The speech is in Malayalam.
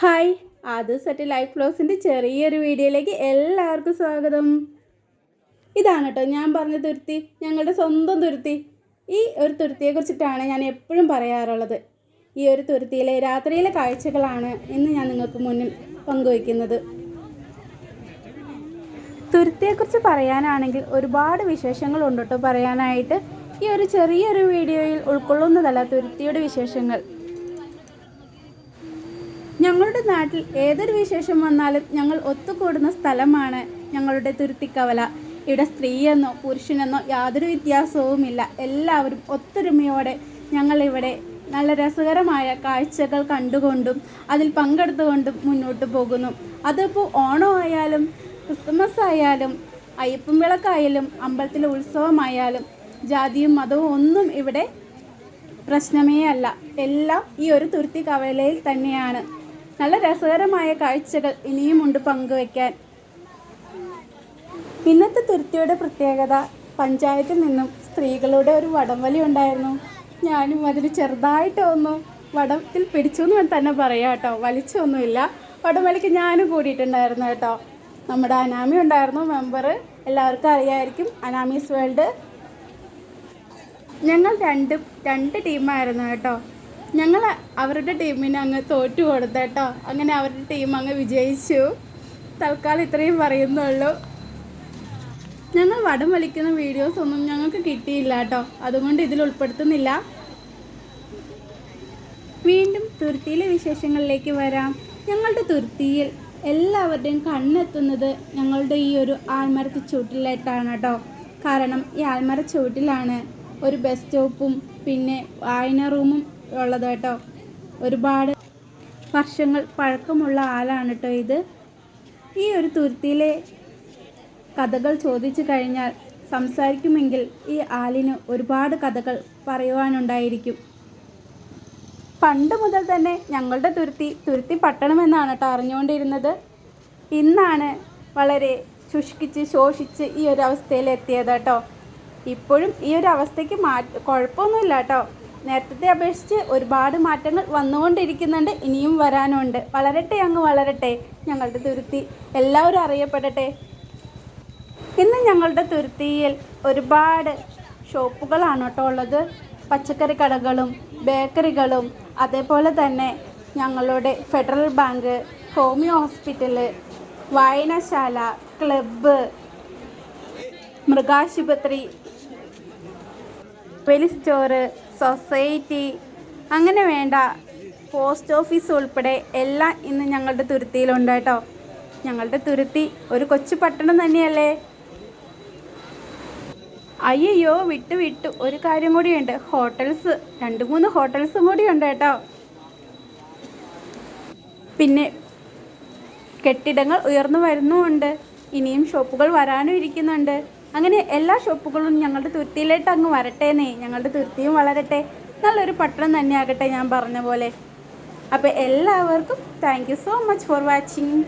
ഹായ് ആദ്യ സെറ്റ് ലൈഫ് ഫ്ലോസിന്റെ ചെറിയൊരു വീഡിയോയിലേക്ക് എല്ലാവർക്കും സ്വാഗതം. ഇതാണ് കേട്ടോ ഞാൻ പറഞ്ഞ തുരുത്തി ഞങ്ങളുടെ സ്വന്തം തുരുത്തി. ഈ ഒരു തുരുത്തിയെ കുറിച്ചിട്ടാണ് ഞാൻ എപ്പോഴും പറയാറുള്ളത്. ഈ ഒരു തുരുത്തിയിലെ രാത്രിയിലെ കാഴ്ചകളാണ് ഇന്ന് ഞാൻ നിങ്ങൾക്ക് മുന്നിൽ പങ്കുവയ്ക്കുന്നത്. തുരുത്തിയെക്കുറിച്ച് പറയാനാണെങ്കിൽ ഒരുപാട് വിശേഷങ്ങളുണ്ട് കേട്ടോ പറയാനായിട്ട് ഈ ഒരു ചെറിയൊരു വീഡിയോയിൽ ഉൾക്കൊള്ളുന്നതല്ല തുരുത്തിയുടെ വിശേഷങ്ങൾ. ഞങ്ങളുടെ നാട്ടിൽ ഏതൊരു വിശേഷം വന്നാലും ഞങ്ങൾ ഒത്തുകൂടുന്ന സ്ഥലമാണ് ഞങ്ങളുടെ തുരുത്തിക്കവല. ഇവിടെ സ്ത്രീയെന്നോ പുരുഷനെന്നോ യാതൊരു വ്യത്യാസവുമില്ല. എല്ലാവരും ഒത്തൊരുമയോടെ ഞങ്ങളിവിടെ നല്ല രസകരമായ കാഴ്ചകൾ കണ്ടുകൊണ്ടും അതിൽ പങ്കെടുത്തുകൊണ്ടും മുന്നോട്ട് പോകുന്നു. അതിപ്പോൾ ഓണം ആയാലും ക്രിസ്മസ് ആയാലും അയ്യപ്പം വിളക്കായാലും അമ്പലത്തിലെ ഉത്സവമായാലും ജാതിയും മതവും ഒന്നും ഇവിടെ പ്രശ്നമേ അല്ല എല്ലാം ഈ ഒരു തുരുത്തി കവലയിൽ തന്നെയാണ്. നല്ല രസകരമായ കാഴ്ചകൾ ഇനിയുമുണ്ട് പങ്കുവയ്ക്കാൻ. ഇന്നത്തെ തുരുത്തിയുടെ പ്രത്യേകത പഞ്ചായത്തിൽ നിന്നും സ്ത്രീകളുടെ ഒരു വടംവലി ഉണ്ടായിരുന്നു. ഞാനും അതിൽ ചെറുതായിട്ട് ഒന്ന് വടത്തിൽ പിടിച്ചു എന്ന് തന്നെ പറയാം കേട്ടോ. വലിച്ചൊന്നുമില്ല. വടംവലിക്ക് ഞാനും കൂടിയിട്ടുണ്ടായിരുന്നു കേട്ടോ. നമ്മുടെ അനാമി ഉണ്ടായിരുന്നു മെമ്പർ എല്ലാവർക്കും അറിയാമായിരിക്കും അനാമീസ് വേൾഡ്. ഞങ്ങൾ രണ്ടും രണ്ട് ടീമായിരുന്നു കേട്ടോ. ഞങ്ങൾ അവരുടെ ടീമിന് അങ്ങ് തോറ്റു കൊടുത്തേട്ടോ അങ്ങനെ അവരുടെ ടീം അങ്ങ് വിജയിച്ചു. തൽക്കാലം ഇത്രയും പറയുന്നുള്ളൂ. ഞങ്ങൾ വടം വലിക്കുന്ന വീഡിയോസ് ഒന്നും ഞങ്ങൾക്ക് കിട്ടിയില്ല കേട്ടോ അതുകൊണ്ട് ഇതിൽ ഉൾപ്പെടുത്തുന്നില്ല. വീണ്ടും തുരുത്തിയിലെ വിശേഷങ്ങളിലേക്ക് വരാം. ഞങ്ങളുടെ തുരുത്തിയിൽ എല്ലാവരുടെയും കണ്ണെത്തുന്നത് ഞങ്ങളുടെ ഈ ഒരു ആൽമരത്തി ചൂട്ടിലായിട്ടാണ് കേട്ടോ കാരണം ഈ ആൽമര ചൂട്ടിലാണ് ഒരു ബസ് സ്റ്റോപ്പും പിന്നെ വായന റൂമും ഉള്ളത് കേട്ടോ ഒരുപാട് വർഷങ്ങൾ പഴക്കമുള്ള ആലാണ് കേട്ടോ ഇത്. ഈ ഒരു തുരുത്തിയിലെ കഥകൾ ചോദിച്ചു കഴിഞ്ഞാൽ സംസാരിക്കുമെങ്കിൽ ഈ ആലിന് ഒരുപാട് കഥകൾ പറയുവാനുണ്ടായിരിക്കും. പണ്ട് മുതൽ തന്നെ ഞങ്ങളുടെ തുരുത്തി തുരുത്തി പട്ടണമെന്നാണ് കേട്ടോ അറിഞ്ഞുകൊണ്ടിരുന്നത്. ഇന്നാണ് വളരെ ശുഷ്കിച്ച് ശോഷിച്ച് ഈ ഒരു അവസ്ഥയിൽ എത്തിയത് കേട്ടോ ഇപ്പോഴും ഈ ഒരു അവസ്ഥയ്ക്ക് മാറ്റ കുഴപ്പമൊന്നുമില്ല കേട്ടോ നേരത്തെ അപേക്ഷിച്ച് ഒരുപാട് മാറ്റങ്ങൾ വന്നുകൊണ്ടിരിക്കുന്നുണ്ട് ഇനിയും വരാനുണ്ട്. വളരട്ടെ അങ്ങ് വളരട്ടെ. ഞങ്ങളുടെ തുരുത്തി എല്ലാവരും അറിയപ്പെടട്ടെ. ഇന്ന് ഞങ്ങളുടെ തുരുത്തിയിൽ ഒരുപാട് ഷോപ്പുകളാണ് കേട്ടോ ഉള്ളത്. പച്ചക്കറി കടകളും ബേക്കറികളും അതേപോലെ തന്നെ ഞങ്ങളുടെ ഫെഡറൽ ബാങ്ക് ഹോമിയോ ഹോസ്പിറ്റൽ വായനശാല ക്ലബ്ബ് മൃഗാശുപത്രി വെലി സ്റ്റോറ് സൊസൈറ്റി അങ്ങനെ വേണ്ട പോസ്റ്റ് ഓഫീസ് ഉൾപ്പെടെ എല്ലാം ഇന്ന് ഞങ്ങളുടെ തുരുത്തിയിലുണ്ട് കേട്ടോ. ഞങ്ങളുടെ തുരുത്തി ഒരു കൊച്ചു പട്ടണം തന്നെയല്ലേ? അയ്യോ വിട്ടു വിട്ടു. ഒരു കാര്യം കൂടിയുണ്ട്. ഹോട്ടൽസ് രണ്ട് മൂന്ന് ഹോട്ടൽസും കൂടി ഉണ്ട് കേട്ടോ. പിന്നെ കെട്ടിടങ്ങൾ ഉയർന്നു വരുന്നുമുണ്ട്. ഇനിയും ഷോപ്പുകൾ വരാനും ഇരിക്കുന്നുണ്ട്. അങ്ങനെ എല്ലാ ഷോപ്പുകളും ഞങ്ങളുടെ തുരുത്തിയിലേക്ക് അങ്ങ് വരട്ടെ വരട്ടേന്നേ. ഞങ്ങളുടെ തുരുത്തിയും വളരട്ടെ. നല്ലൊരു പട്ടണം തന്നെയാകട്ടെ ഞാൻ പറഞ്ഞ പോലെ. അപ്പോൾ എല്ലാവർക്കും thank so much for watching